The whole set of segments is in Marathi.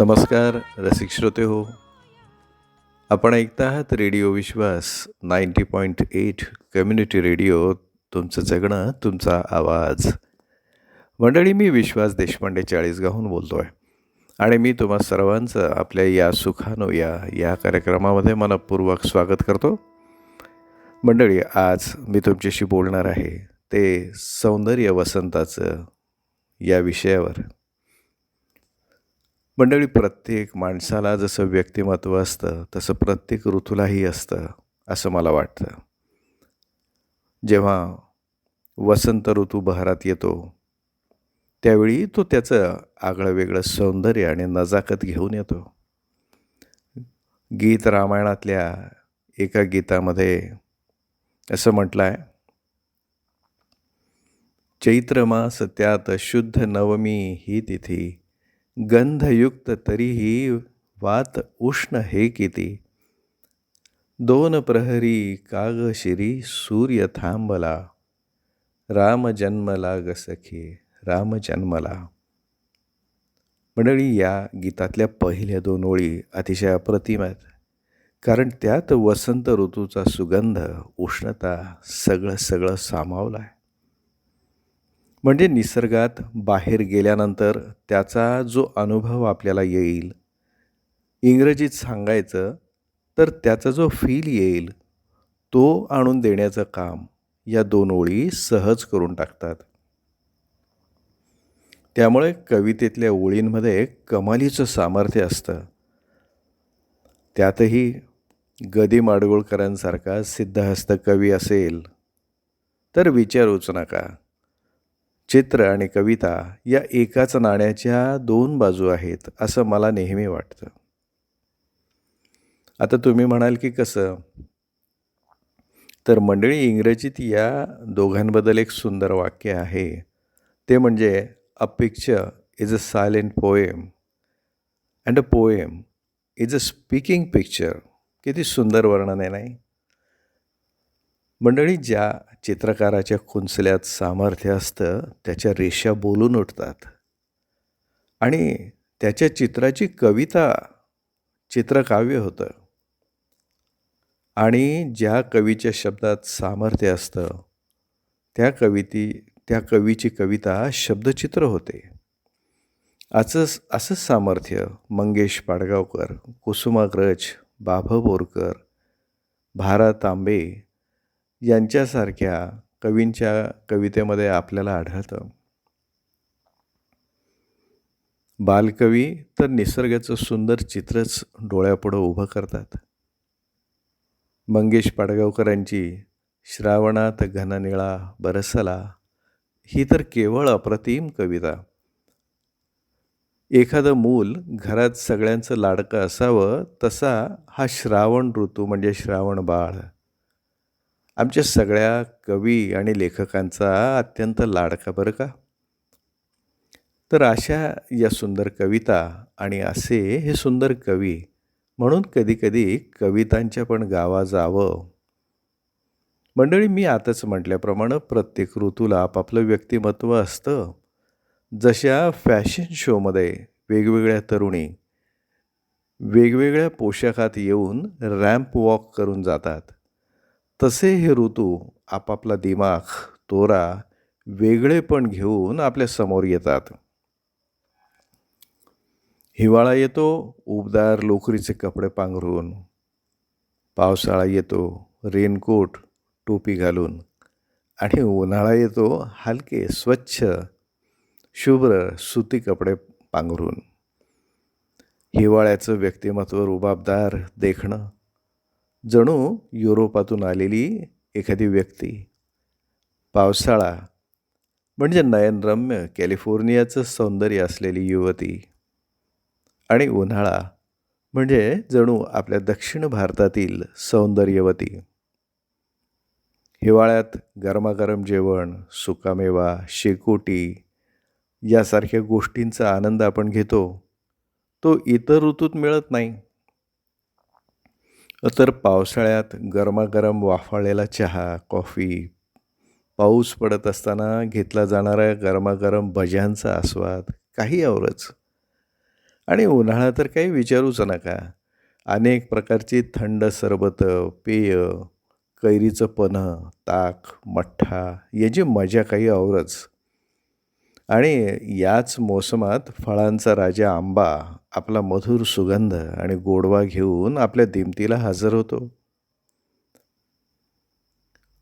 नमस्कार रसिक श्रोते हो. आपण ऐकता आहात radio Vishwas ninety point eight community radio तुमचं जगणं तुमचा आवाज. मंडळी मी विश्वास देशपांडे चाळीसगावहून बोलतो आहे आणि मी तुम्हा सर्वांचं आपल्या या सुखानो या या कार्यक्रमामध्ये मनपूर्वक स्वागत करतो. मंडळी आज मी तुमच्याशी बोलणार आहे ते सौंदर्य वसंताचं या विषयावर. मंडळी प्रत्येक माणसाला जसं व्यक्तिमत्व असतं तसं प्रत्येक ऋतूलाही असतं असं मला वाटतं. जेव्हा वसंत ऋतू बहारात येतो त्यावेळी तो त्याचं आगळं वेगळं सौंदर्य आणि नजाकत घेऊन येतो. गीत रामायणातल्या एका गीतामध्ये असं म्हटलं आहे चैत्रमास त्यात शुद्ध नवमी ही तिथी गंधयुक्त तरीही वात उष्ण हे किती. दोन प्रहरी कागशिरी सूर्य थांबला. राम जन्मला ग सखी राम जन्मला. मंडळी या गीतातल्या पहिल्या दोन ओळी अतिशय अप्रतिम आहेत. कारण त्यात वसंत ऋतूचा सुगंध उष्णता सगळं सगळं सामावलं आहे म्हणजे निसर्गात बाहेर गेल्यानंतर त्याचा जो अनुभव आपल्याला येईल इंग्रजीत सांगायचं तर त्याचा जो फील येईल तो आणून देण्याचं काम या दोन ओळी सहज करून टाकतात. त्यामुळे कवितेतल्या ओळींमध्ये कमालीचं सामर्थ्य असतं. त्यातही गदी माडगुळकरांसारखा सिद्धहस्त कवी असेल तर विचारूच नका. चित्र आणि कविता या एकाच नाण्याच्या दोन बाजू आहेत असं मला नेहमी वाटतं. आता तुम्ही म्हणाल की कसं? तर मंडळी इंग्रजीत या दोघांबद्दल एक सुंदर वाक्य आहे. ते म्हणजे a picture is a silent poem and a poem is a speaking picture किती सुंदर वर्णन आहे नाही? मंडळी ज्या चित्रकाराच्या खुंचल्यात सामर्थ्य असतं त्याच्या रेषा बोलून उठतात. आणि त्याच्या चित्राची कविता चित्रकाव्य होतं. आणि ज्या कवीच्या शब्दात सामर्थ्य असतं त्या कविती त्या कवीची कविता शब्दचित्र होते. असंच असंच सामर्थ्य मंगेश पाडगावकर कुसुमाग्रज बाभ बोरकर भारा तांबे यांच्यासारख्या कवींच्या कवितेमध्ये आपल्याला आढळतं. बालकवी तर निसर्गाचं सुंदर चित्रच डोळ्यापुढं उभं करतात. मंगेश पाडगावकरांची श्रावणात घननिळा बरसला ही तर केवळ अप्रतिम कविता. एखादं मूल घरात सगळ्यांचं लाडकं असावं तसा हा श्रावण ऋतू म्हणजे श्रावण बाळ. आमच्या सगळ्या कवी आणि लेखकांचा अत्यंत लाडका बरं का? तर अशा या सुंदर कविता आणि असे हे सुंदर कवी म्हणून कधीकधी कवितांच्या पण गावा जावं. मंडळी मी आताच म्हटल्याप्रमाणे प्रत्येक ऋतूला आपापलं व्यक्तिमत्व असतं. जशा फॅशन शोमध्ये वेगवेगळ्या तरुणी वेगवेगळ्या पोशाखात येऊन रॅम्प वॉक करून जातात. तसे हे ऋतू आपापला दिमाग तोरा वेगळेपण घेऊन आपल्यासमोर येतात. हिवाळा येतो उबदार लोकरीचे कपडे पांघरून. पावसाळा येतो रेनकोट टोपी घालून. आणि उन्हाळा येतो हलके स्वच्छ शुभ्र सुती कपडे पांघरून. हिवाळ्याचं व्यक्तिमत्व रुबाबदार देखणं जणू युरोपातून आलेली एखादी व्यक्ती पावसाळा म्हणजे नयनरम्य कॅलिफोर्नियाचं सौंदर्य असलेली युवती आणि उन्हाळा म्हणजे जणू आपल्या दक्षिण भारतातील सौंदर्यवती. हिवाळ्यात गरमागरम जेवण सुकामेवा शेकोटी यासारख्या गोष्टींचा आनंद आपण घेतो. तो इतर ऋतूत मिळत नाही. तर पावसाळ्यात गरमागरम वाफाळलेला चहा कॉफी पाऊस पडत असताना घेतला जाणारा गरमागरम भज्यांचा आस्वाद काही आवरच. आणि उन्हाळा तर काही विचारूच नका. अनेक प्रकारची थंड सरबतं पेय कैरीचं पन्ह ताक मठ्ठा याची मजा काही आवरच. आणि याच मोसमात फळांचा राजा आंबा आपला मधुर सुगंध आणि गोडवा घेऊन आपल्या दिमतीला हजर होतो.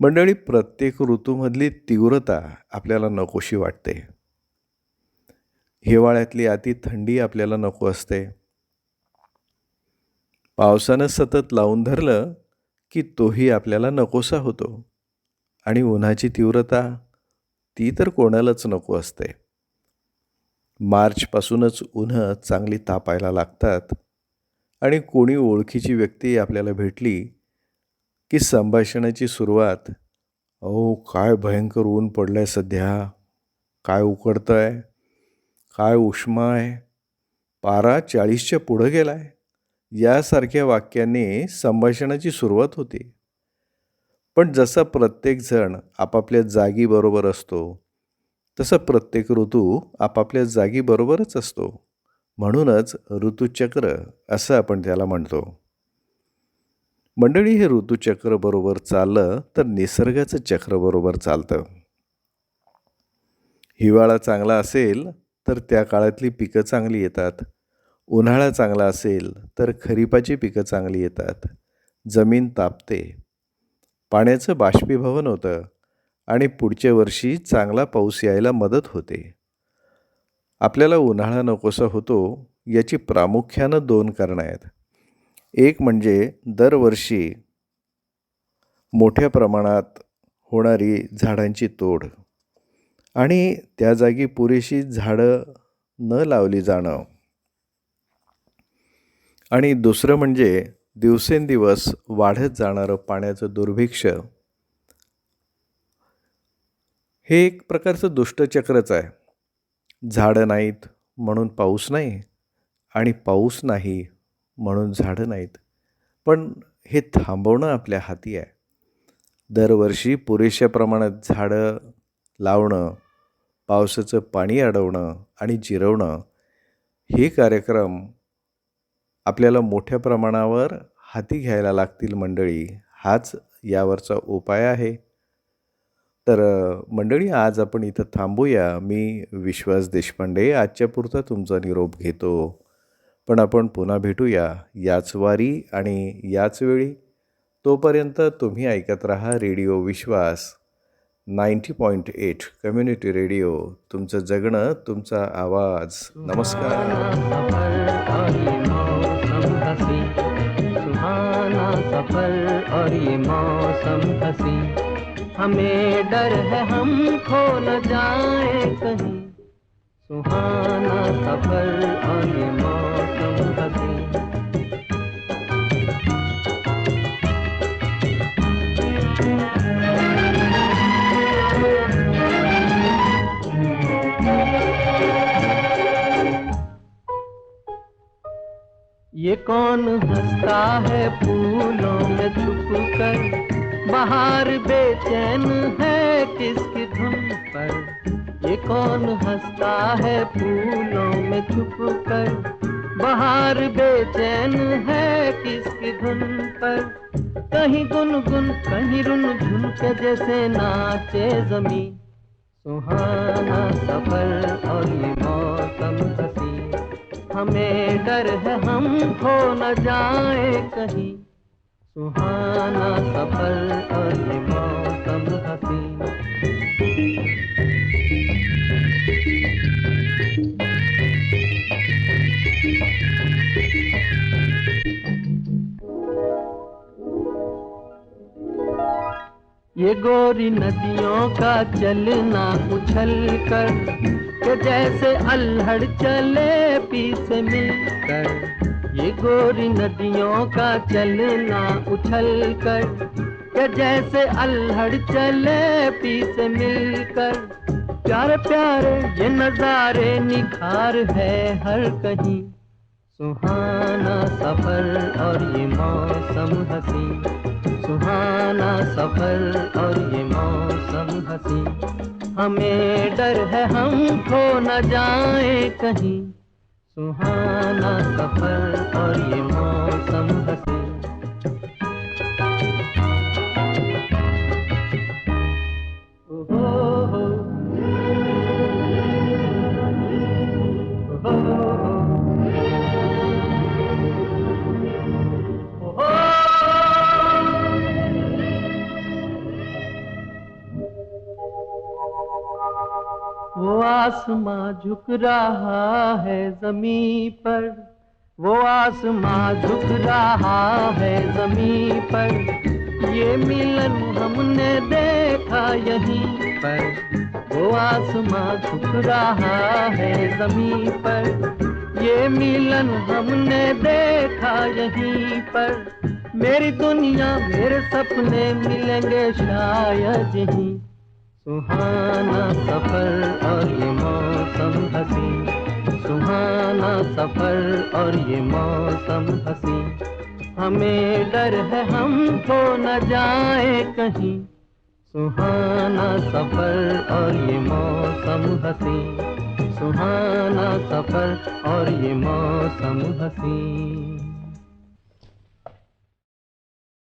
मंडळी प्रत्येक ऋतूमधली तीव्रता आपल्याला नकोशी वाटते. हिवाळ्यातली अति थंडी आपल्याला नको असते. पावसानं सतत लावून धरलं की तोही आपल्याला नकोसा होतो. आणि उन्हाची तीव्रता ती तर कोणालाच नको असते. मार्चपासूनच उन्हं चांगली तापायला लागतात. आणि कोणी ओळखीची व्यक्ती आपल्याला भेटली की संभाषणाची सुरुवात अहो काय भयंकर ऊन पडलं आहे सध्या. काय उकडतं आहे काय उष्मा आहे. पारा चाळीसच्या पुढं गेला आहे यासारख्या वाक्याने संभाषणाची सुरुवात होते. पण जसा प्रत्येकजण आपापल्या जागीबरोबर असतो तसं प्रत्येक ऋतू आपापल्या जागीबरोबरच असतो. म्हणूनच ऋतुचक्र असं आपण त्याला म्हणतो. मंडळी हे ऋतुचक्र बरोबर चाललं तर निसर्गाचं चक्र बरोबर चालतं. हिवाळा चांगला असेल तर त्या काळातली पिकं चांगली येतात. उन्हाळा चांगला असेल तर खरीपाची पिकं चांगली येतात. जमीन तापते. पाण्याचं बाष्पीभवन होतं आणि पुढच्या वर्षी चांगला पाऊस यायला मदत होते. आपल्याला उन्हाळा नकोसा होतो याची प्रामुख्यानं दोन कारणं आहेत. एक म्हणजे दरवर्षी मोठ्या प्रमाणात होणारी झाडांची तोड आणि त्या जागी पुरेशी झाडं न लावली जाणं. आणि दुसरं म्हणजे दिवसेंदिवस वाढत जाणारं पाण्याचं दुर्भिक्ष हे एक प्रकारचं दुष्टचक्रच आहे. झाडं नाहीत म्हणून पाऊस नाही आणि पाऊस नाही म्हणून झाडं नाहीत. पण हे थांबवणं आपल्या हाती आहे. दरवर्षी पुरेशा प्रमाणात झाडं लावणं पावसाचं पाणी अडवणं आणि जिरवणं हे कार्यक्रम आपल्याला मोठ्या प्रमाणावर हाती घ्यायला लागतील मंडळी हाच यावरचा उपाय आहे. तर मंडळी आज आपण इथं थांबूया. मी विश्वास देशपांडे आजच्या पुरता तुमचा निरोप घेतो. पण आपण पुन्हा भेटूया. याच वारी आणि याच वेळी. तोपर्यंत तुम्ही ऐकत राहा radio Vishwas. Ninety point eight community radio. तुमचं जगणं तुमचा आवाज. नमस्कार. और ये मौसम हसी। हमें डर है हम खो न जाए कहीं। सुहाना सफ़र और ये मौसम हसी। ये कौन हंसता है फूलों में छुप कर बाहर बेचैन है किसकी धुन पर? ये कौन हंसता है फूलों में छुप कर बाहर बेचैन है किसकी धुन पर? कहीं गुन गुन कहीं रुन झुन के जैसे नाचे जमी सुहाना सफ़र और ये मौसम हसी। हमें डर है, हम हो न जाए कहीं। सुहाना सफ़र और ये मौसम हसी ये गोरी नदियों का चलना उछल कर के जैसे अल्हड़ चले पीछे मिलकर, ये गोरी नदियों का चलना उछल कर, के जैसे अल्हड़ चले पीछे मिलकर। प्यारे प्यारे, ये नजारे निखार है हर कहीं। सुहाना सफ़र और ये मौसम हसी सुहाना सफ़र और ये मौसम हसी हमें डर है हम खो न जाए कहीं। सुहाना सफर और ये मौसम हसी। आसमां झुक रहा है जमी पर। वो आसमां झुक रहा है जमी पर। ये मिलन हमने देखा यहीं पर। वो आसमां झुक रहा है जमी पर। ये मिलन हमने देखा यहीं पर। मेरी दुनिया मेरे सपने मिलेंगे शायद यहीं। सुहाना सफ़र और ये मौसम हसी। सुहाना सफ़र और ये मौसम हसी। हमें डर है हम खो न जाए कहीं। सुहाना सफ़र और ये मौसम हसी। सुहाना सफ़र और ये मौसम हसी।